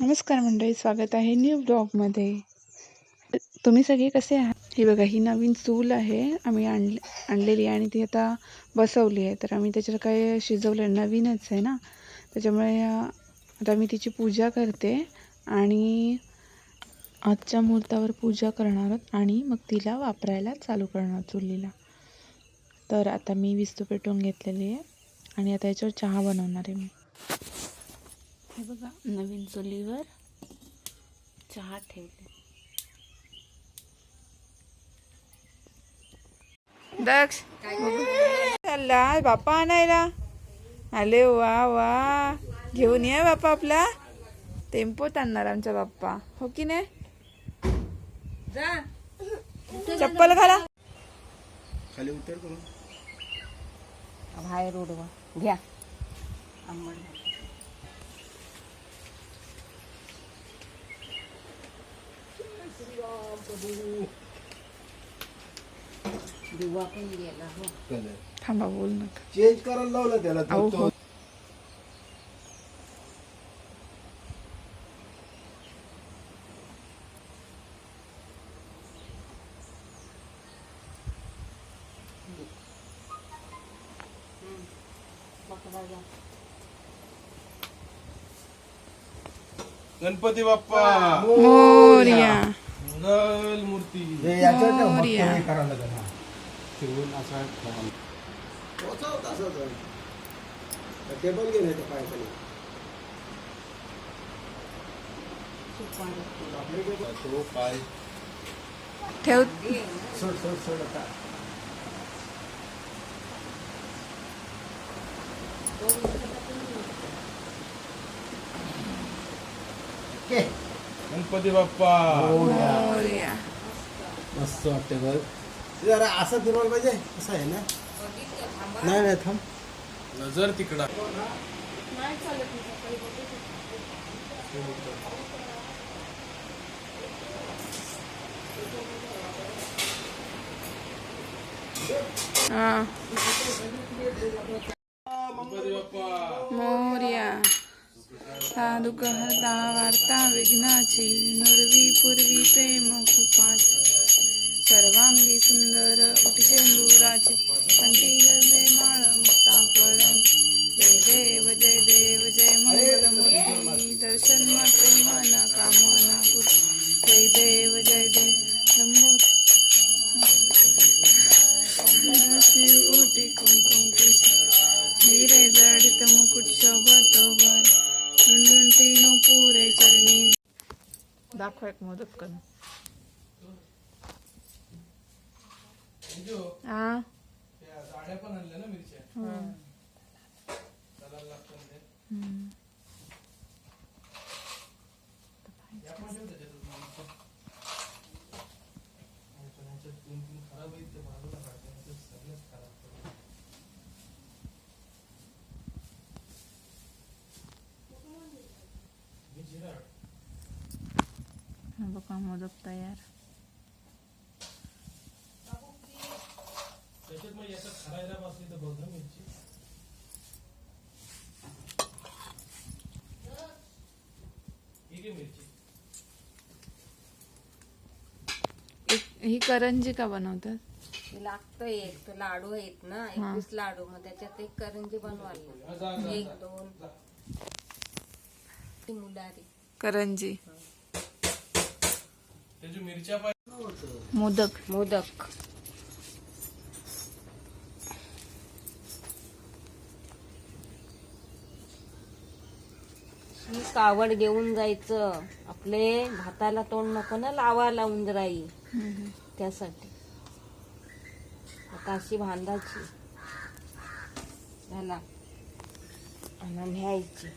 नमस्कार मंडळी स्वागत आहे न्यू ब्लॉगमध्ये तुम्ही सगळे कसे आहात? हे बघा ही नवीन चूल आहे. आम्ही आणली आणलेली आहे आणि ती आता बसवली आहे. तर आम्ही त्याच्यावर काय शिजवलं नवीनच आहे ना? त्याच्यामुळे आता मी तिची पूजा करते आणि आजच्या मुहूर्तावर पूजा करणार आहोत आणि मग तिला वापरायला चालू करणार चुलीला. तर आता मी विस्तू पेटवून घेतलेली आहे आणि आता याच्यावर चहा बनवणार आहे मी. हे बघा नवीन चुलीवर चहा ठेवले. दक्ष. चालला बापा आणायला. आले वा वा. घेऊन ये बापा आपला. टेम्पोत आणणार आमचा बाप्पा. हो की नाही? चप्पल घाला. खाली उतर करून. बाहेर उडवा. घ्या. आंबट दिवा पण गेला हो थांबा बोल नका. चेंज करायला लावलं त्याला तो- अहो, तो- हो. गणपती बाप्पा. मोरया. मंगल मूर्ती हे मोरया. हे करायला लागेल, हा. ठेवून असा ठेवायला. तोच होता, असाच आहे. तर टेबल गेले त्या पायाखाली. तो पाय ठेव सोड सोड सोड आता ओके. गणपती बाप्पा. मोरया. मस्त वाटते बघ जरा असं फिरवायला पाहिजे असं आहे ना? नाही नाही थांब. नजर तिकडा. हा. गणपती बाप्पा. मोर्या. साधू वार्ता विघ्नाची नुरवी पूर्वी प्रेम कृपाची. सर्वांगी सुंदर उटिशेंदुराची कंठी करून हा गाड्या पण आणल्या ना मिरच्या चालायला लागतं ना ते. या पण ठेव त्याच्यातच मग. आणि पण ह्याच्यात दोन तीन खराब आहेत ते बाजूला काढते नाही तर सगळंच खराब करू. मी जिराड. हा बघा मोदक तयार त्याच्यात मग याच्यात खरायला बसली तर बघ ना मिरची ठीक आहे मिरची एक- ही करंजी का बनवतात? ते लागतं एक तो लाडू आहेत ना एकवीस लाडू मग त्याच्यात एक करंजी बनवायला. एक दोन. ती मुलारी. करंजी. त्याची मिरच्या पाहिजे मोदक. मोदक. ही कावड घेऊन जायचं. आपले भाताला तोंड नको ना लावा लावून राई. त्यासाठी. आता अशी बांधायची त्याला आणि न्यायची.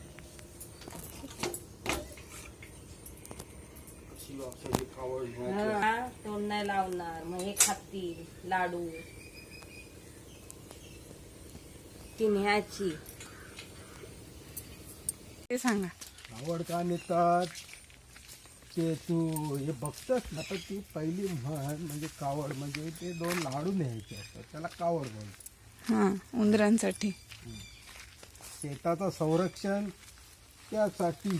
हा, तोंड नाही लावणार मग हे खातील लाडू. ती न्यायची ते सांगा. आवड का नेतात? ते तू हे बघतस ना तर ती पहिली म्हण म्हणजे कावड म्हणजे ते दोन लाडू न्यायचे असतात त्याला कावड हा उंदरांसाठी. शेताचं संरक्षण त्यासाठी.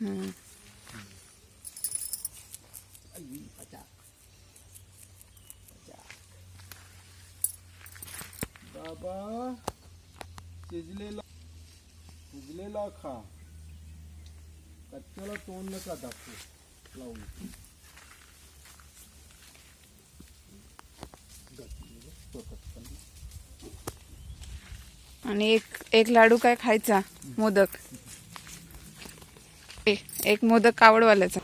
हं. आई, patak. Patak. बाबा शिजलेला शिजलेला खा कच्च्याला तोंड नका दाखवू लावून आणि एक एक लाडू काय खायचा मोदक एक मोदक कावडवाल्याचा